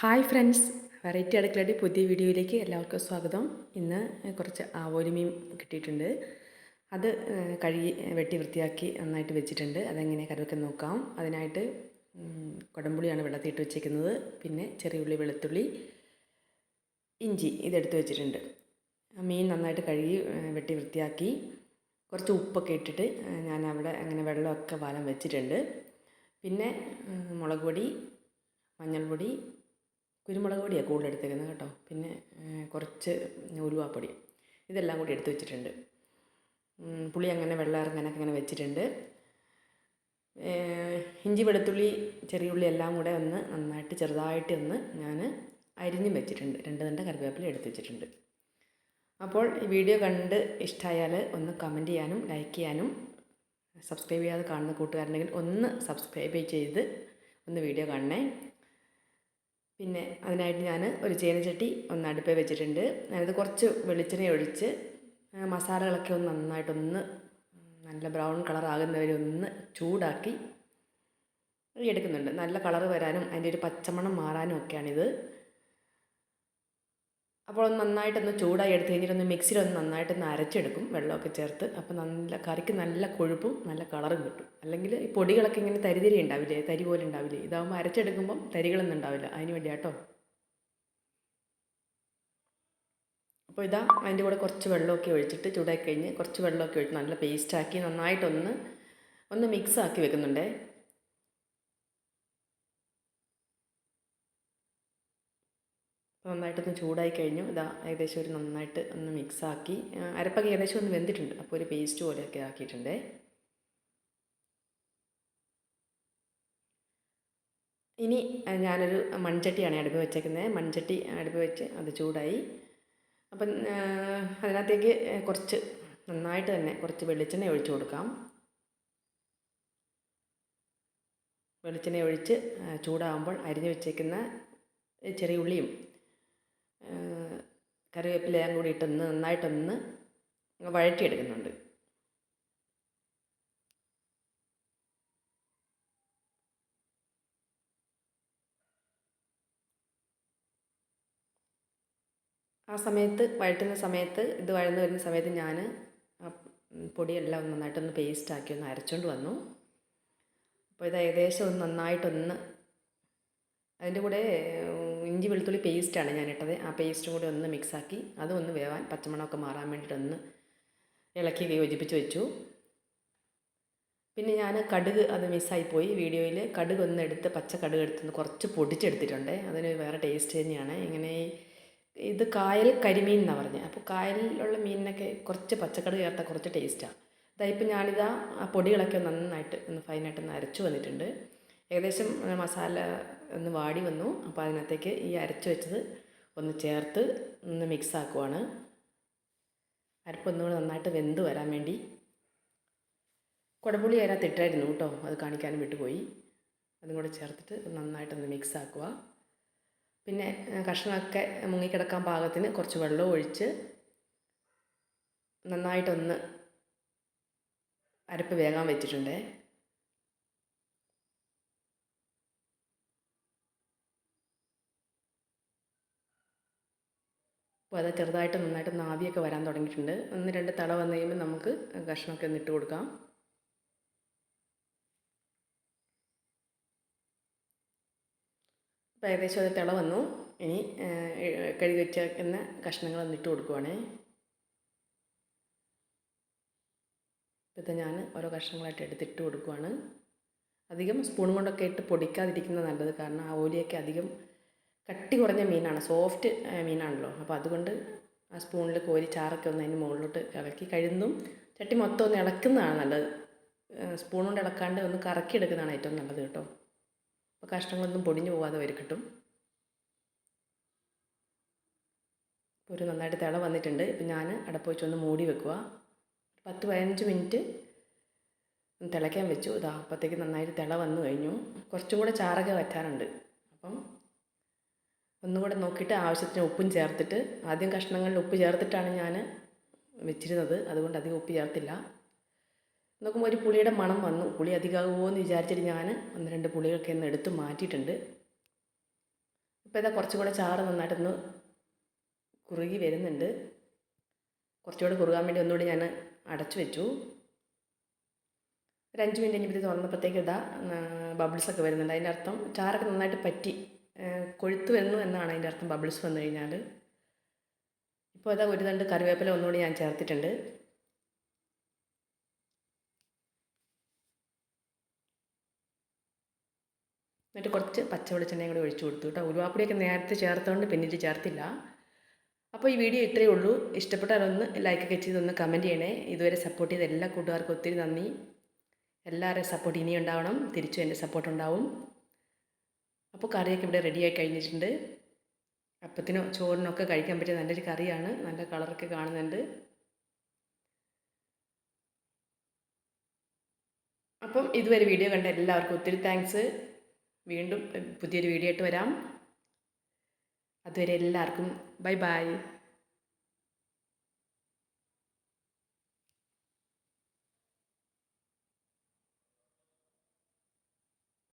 Hi friends. Variety അടുക്കളയുടെ പുതിയ വീഡിയോയിലേക്ക് എല്ലാവർക്കും സ്വാഗതം. ഇന്ന് കുറച്ച് ആവോലി മീൻ കിട്ടിയിട്ടുണ്ട്. അത് കഴുകി വെട്ടി വൃത്തിയാക്കി നന്നായിട്ട് വെച്ചിട്ടുണ്ട്. അതെങ്ങനെ കറിവെക്കാൻ നോക്കാം. അതിനായിട്ട് കുടംപുളിയാണ് വെള്ളത്തിയിട്ട് വെച്ചേക്കുന്നത്. പിന്നെ ചെറിയ ഉള്ളി വെളുത്തുള്ളി ഇഞ്ചി ഇതെടുത്ത് വെച്ചിട്ടുണ്ട്. മീൻ നന്നായിട്ട് കഴുകി വെട്ടി വൃത്തിയാക്കി കുറച്ച് ഉപ്പൊക്കെ ഇട്ടിട്ട് ഞാൻ അവിടെ അങ്ങനെ വെള്ളമൊക്കെ വാലം വെച്ചിട്ടുണ്ട്. പിന്നെ മുളക് പൊടി മഞ്ഞൾപ്പൊടി കുരുമുളക് പൊടിയാണ് കൂടുതൽ എടുത്തേക്കുന്നത് കേട്ടോ. പിന്നെ കുറച്ച് ഉലുവാപ്പൊടി. ഇതെല്ലാം കൂടി എടുത്ത് വെച്ചിട്ടുണ്ട്. പുളി അങ്ങനെ വെള്ളം ഇറങ്ങാനൊക്കെ അങ്ങനെ വെച്ചിട്ടുണ്ട്. ഇഞ്ചി വെളുത്തുള്ളി ചെറിയ ഉള്ളി എല്ലാം കൂടെ ഒന്ന് നന്നായിട്ട് ചെറുതായിട്ട് ഒന്ന് ഞാൻ അരിഞ്ഞും വെച്ചിട്ടുണ്ട്. രണ്ട് തണ്ട കറിവേപ്പില എടുത്ത് വെച്ചിട്ടുണ്ട്. അപ്പോൾ ഈ വീഡിയോ കണ്ട് ഇഷ്ടമായാൽ ഒന്ന് കമന്റ് ചെയ്യാനും ലൈക്ക് ചെയ്യാനും സബ്സ്ക്രൈബ് ചെയ്യാതെ കാണുന്ന കൂട്ടുകാരുണ്ടെങ്കിൽ ഒന്ന് സബ്സ്ക്രൈബ് ചെയ്ത് ഒന്ന് വീഡിയോ കാണണേ. പിന്നെ അതിനായിട്ട് ഞാൻ ഒരു ചീനച്ചട്ടി ഒന്ന് അടുപ്പേ വെച്ചിട്ടുണ്ട്. ഞാനത് കുറച്ച് വെളിച്ചെണ്ണ ഒഴിച്ച് മസാലകളൊക്കെ ഒന്ന് നന്നായിട്ടൊന്ന് നല്ല ബ്രൗൺ കളർ ആകുന്നവരെ ഒന്ന് ചൂടാക്കി എടുക്കുന്നുണ്ട്. നല്ല കളർ വരാനും അതിന്റെ ഒരു പച്ചമണം മാറാനും ഒക്കെയാണിത്. അപ്പോൾ ഒന്ന് നന്നായിട്ടൊന്ന് ചൂടായി എടുത്ത് കഴിഞ്ഞിട്ടൊന്ന് മിക്സിയിലൊന്ന് നന്നായിട്ടൊന്ന് അരച്ചെടുക്കും വെള്ളമൊക്കെ ചേർത്ത്. അപ്പോൾ നല്ല കറിക്ക് നല്ല കൊഴുപ്പും നല്ല കളറും കിട്ടും. അല്ലെങ്കിൽ ഈ പൊടികളൊക്കെ ഇങ്ങനെ തരിതിരി ഉണ്ടാവില്ലേ? തരി പോലെ ഉണ്ടാവില്ലേ? ഇതാകുമ്പോൾ അരച്ചെടുക്കുമ്പം തരികളൊന്നും ഉണ്ടാവില്ല. അതിന് വേണ്ടിയാട്ടോ അപ്പോൾ ഇതാ അതിന്റെ കൂടെ കുറച്ച് വെള്ളമൊക്കെ ഒഴിച്ചിട്ട് ചൂടാക്കി കഴിഞ്ഞ് കുറച്ച് വെള്ളമൊക്കെ ഒഴിച്ച് നല്ല പേസ്റ്റാക്കി നന്നായിട്ടൊന്ന് ഒന്ന് മിക്സ് ആക്കി വെക്കുന്നുണ്ടേ. നന്നായിട്ടൊന്ന് ചൂടായി കഴിഞ്ഞു. ഇതാ ഏകദേശം ഒരു നന്നായിട്ട് ഒന്ന് മിക്സാക്കി. അരപ്പൊക്കെ ഏകദേശം ഒന്ന് വെന്തിട്ടുണ്ട്. അപ്പോൾ ഒരു പേസ്റ്റ് പോലെയൊക്കെ ആക്കിയിട്ടുണ്ട്. ഇനി ഞാനൊരു മൺചട്ടിയാണ് അടുപ്പ് വെച്ചേക്കുന്നത് മൺചട്ടി അടുപ്പ് വെച്ച് അത് ചൂടായി. അപ്പം അതിനകത്തേക്ക് കുറച്ച് നന്നായിട്ട് തന്നെ കുറച്ച് വെളിച്ചെണ്ണ ഒഴിച്ചു കൊടുക്കാം. വെളിച്ചെണ്ണ ഒഴിച്ച് ചൂടാകുമ്പോൾ അരിഞ്ഞു വെച്ചേക്കുന്ന ചെറിയ ഉള്ളിയും കറിവേപ്പിലയും കൂടി ഇട്ടൊന്ന് നന്നായിട്ടൊന്ന് വഴറ്റിയെടുക്കുന്നുണ്ട്. ആ സമയത്ത് വഴറ്റുന്ന സമയത്ത് ഇത് വഴന്ന് വരുന്ന സമയത്ത് ഞാൻ പൊടിയെല്ലാം നന്നായിട്ടൊന്ന് പേസ്റ്റാക്കി ഒന്ന് അരച്ചുകൊണ്ട് വന്നു. അപ്പോൾ ഇത് ഏകദേശം ഒന്ന് നന്നായിട്ടൊന്ന് അതിന്റെ കൂടെ ഇഞ്ചി വെളുത്തുള്ളി പേസ്റ്റാണ് ഞാൻ ഇട്ടത് ആ പേസ്റ്റും കൂടി ഒന്ന് മിക്സാക്കി അതൊന്ന് വേവാൻ പച്ചമണമൊക്കെ മാറാൻ വേണ്ടിയിട്ടൊന്ന് ഇളക്കി യോജിപ്പിച്ച് വെച്ചു. പിന്നെ ഞാൻ കടുക് അത് മിസ്സായിപ്പോയി വീഡിയോയിൽ കടുക് ഒന്ന് എടുത്ത് പച്ച കടുക് എടുത്ത് കുറച്ച് പൊടിച്ചെടുത്തിട്ടുണ്ട്. അതിന് വേറെ ടേസ്റ്റ് തന്നെയാണ്. ഇങ്ങനെ ഇത് കായൽ കരിമീൻ എന്നാണ് പറഞ്ഞത് അപ്പോൾ കായലിലുള്ള മീനിനൊക്കെ കുറച്ച് പച്ചക്കടുക് ചേർത്ത കുറച്ച് ടേസ്റ്റാണ് ഇതായിപ്പോൾ ഞാനിതാ ആ പൊടികളൊക്കെ നന്നായിട്ട് ഒന്ന് ഫൈനായിട്ട് ഒന്ന് അരച്ചു വന്നിട്ടുണ്ട്. ഏകദേശം മസാല ഒന്ന് വാടി വന്നു. അപ്പോൾ അതിനകത്തേക്ക് ഈ അരച്ചു വെച്ചത് ഒന്ന് ചേർത്ത് ഒന്ന് മിക്സ് ആക്കുവാണ്. അരപ്പൊന്നുകൂടെ നന്നായിട്ട് വെന്ത് വരാൻ വേണ്ടി കുടപുളി അതിനകത്ത് ഇട്ടായിരുന്നു കേട്ടോ. അത് കാണിക്കാനും വിട്ടുപോയി. അതും കൂടെ ചേർത്തിട്ട് നന്നായിട്ടൊന്ന് മിക്സ് ആക്കുക. പിന്നെ കഷ്ണമൊക്കെ മുങ്ങിക്കിടക്കാൻ പാകത്തിന് കുറച്ച് വെള്ളം ഒഴിച്ച് നന്നായിട്ടൊന്ന് അരപ്പ് വേകാൻ വെച്ചിട്ടുണ്ടേ. അപ്പോൾ അത് ചെറുതായിട്ട് നന്നായിട്ട് നാവിയൊക്കെ വരാൻ തുടങ്ങിയിട്ടുണ്ട്. ഒന്ന് രണ്ട് തള വന്നു കഴിയുമ്പോൾ നമുക്ക് കഷ്ണമൊക്കെ ഒന്ന് ഇട്ട് കൊടുക്കാം. അപ്പോൾ ഏകദേശം അത് തിള വന്നു. ഇനി കഴുകി വെച്ചേക്കുന്ന കഷ്ണങ്ങൾ ഒന്നിട്ട് കൊടുക്കുവാണേ. ഇപ്പോഴത്തെ ഞാൻ ഓരോ കഷ്ണങ്ങളായിട്ട് എടുത്തിട്ട് കൊടുക്കുവാണ്. അധികം സ്പൂൺ കൊണ്ടൊക്കെ ഇട്ട് പൊടിക്കാതിരിക്കുന്നത് നല്ലത്. കാരണം ആ ഓലിയൊക്കെ അധികം കട്ടി കുറഞ്ഞ മീനാണ് സോഫ്റ്റ് മീനാണല്ലോ. അപ്പോൾ അതുകൊണ്ട് ആ സ്പൂണിൽ കോരി ചാറൊക്കെ ഒന്ന് അതിന് മുകളിലോട്ട് ഇളക്കി കഴിയുന്നതും ചട്ടി മൊത്തം ഒന്ന് ഇളക്കുന്നതാണ് നല്ലത്. സ്പൂൺ കൊണ്ട് ഇളക്കാണ്ട് ഒന്ന് കറക്കി എടുക്കുന്നതാണ് ഏറ്റവും നല്ലത് കേട്ടോ. അപ്പോൾ കഷ്ണങ്ങളൊന്നും പൊടിഞ്ഞു പോകാതെ വരും കിട്ടും. ഒരു നന്നായിട്ട് തിള വന്നിട്ടുണ്ട്. ഇപ്പം ഞാൻ അടപ്പ് വെച്ചൊന്ന് മൂടി വെക്കുക പത്ത് പതിനഞ്ച് മിനിറ്റ് തിളയ്ക്കാൻ വെച്ചു. ഇതാ അപ്പോഴത്തേക്ക് നന്നായിട്ട് തിള വന്നു കഴിഞ്ഞു. കുറച്ചും കൂടെ ചാറൊക്കെ വറ്റാറുണ്ട്. അപ്പം ഒന്നും കൂടെ നോക്കിയിട്ട് ആവശ്യത്തിന് ഉപ്പും ചേർത്തിട്ട് ആദ്യം കഷ്ണങ്ങളിൽ ഉപ്പ് ചേർത്തിട്ടാണ് ഞാൻ വെച്ചിരുന്നത്. അതുകൊണ്ട് അധികം ഉപ്പ് ചേർത്തില്ല. നോക്കുമ്പോൾ ഒരു പുളിയുടെ മണം വന്നു. പുളി അധികമാകുമോ എന്ന് വിചാരിച്ചിട്ട് ഞാൻ ഒന്ന് രണ്ട് പുളികളൊക്കെ ഒന്ന് എടുത്ത് മാറ്റിയിട്ടുണ്ട്. ഇപ്പോൾ ഇതാ കുറച്ചും കൂടെ ചാറ് നന്നായിട്ടൊന്ന് കുറുകി വരുന്നുണ്ട്. കുറച്ചുകൂടെ കുറുകാൻ വേണ്ടി ഒന്നുകൂടി ഞാൻ അടച്ചു വെച്ചു. ഒരു അഞ്ച് മിനിറ്റ് കഴിഞ്ഞപ്പോൾ ഇത് ബബിൾസൊക്കെ വരുന്നുണ്ട്. അതിന്റെ അർത്ഥം ചാറൊക്കെ നന്നായിട്ട് പറ്റി. കൊഴുത്ത് വരുന്നു എന്നാണ് അതിന്റെ അർത്ഥം ബബിൾസ് വന്നു കഴിഞ്ഞാൽ. ഇപ്പോൾ ഇതാ ഒരു രണ്ട് കറിവേപ്പില ഒന്നുകൂടി ഞാൻ ചേർത്തിട്ടുണ്ട്. എന്നിട്ട് കുറച്ച് പച്ച വെളിച്ചെണ്ണയും കൂടി ഒഴിച്ചു കൊടുത്തു കേട്ടോ. ഉരുവാപ്പൊടിയൊക്കെ നേരത്തെ ചേർത്തുകൊണ്ട് പിന്നീട് ചേർത്തില്ല. അപ്പോൾ ഈ വീഡിയോ ഇത്രയേ ഉള്ളൂ. ഇഷ്ടപ്പെട്ടാലൊന്ന് ലൈക്കൊക്കെ ചെയ്തൊന്ന് കമന്റ് ചെയ്യണേ. ഇതുവരെ സപ്പോർട്ട് ചെയ്ത എല്ലാ കൂട്ടുകാർക്കും ഒത്തിരി നന്ദി. എല്ലാവരുടെയും സപ്പോർട്ട് ഇനിയും ഉണ്ടാവണം. തിരിച്ചും എന്റെ സപ്പോർട്ട് ഉണ്ടാവും. അപ്പോൾ കറിയൊക്കെ ഇവിടെ റെഡിയായി കഴിഞ്ഞിട്ടുണ്ട്. അപ്പത്തിനോ ചോറിനൊക്കെ കഴിക്കാൻ പറ്റിയ നല്ലൊരു കറിയാണ്. നല്ല കളറൊക്കെ കാണുന്നുണ്ട്. അപ്പം ഇതുവരെ വീഡിയോ കണ്ട എല്ലാവർക്കും ഒത്തിരി താങ്ക്സ് വീണ്ടും പുതിയൊരു വീഡിയോ ആയിട്ട് വരാം. അതുവരെ എല്ലാവർക്കും ബൈ ബൈ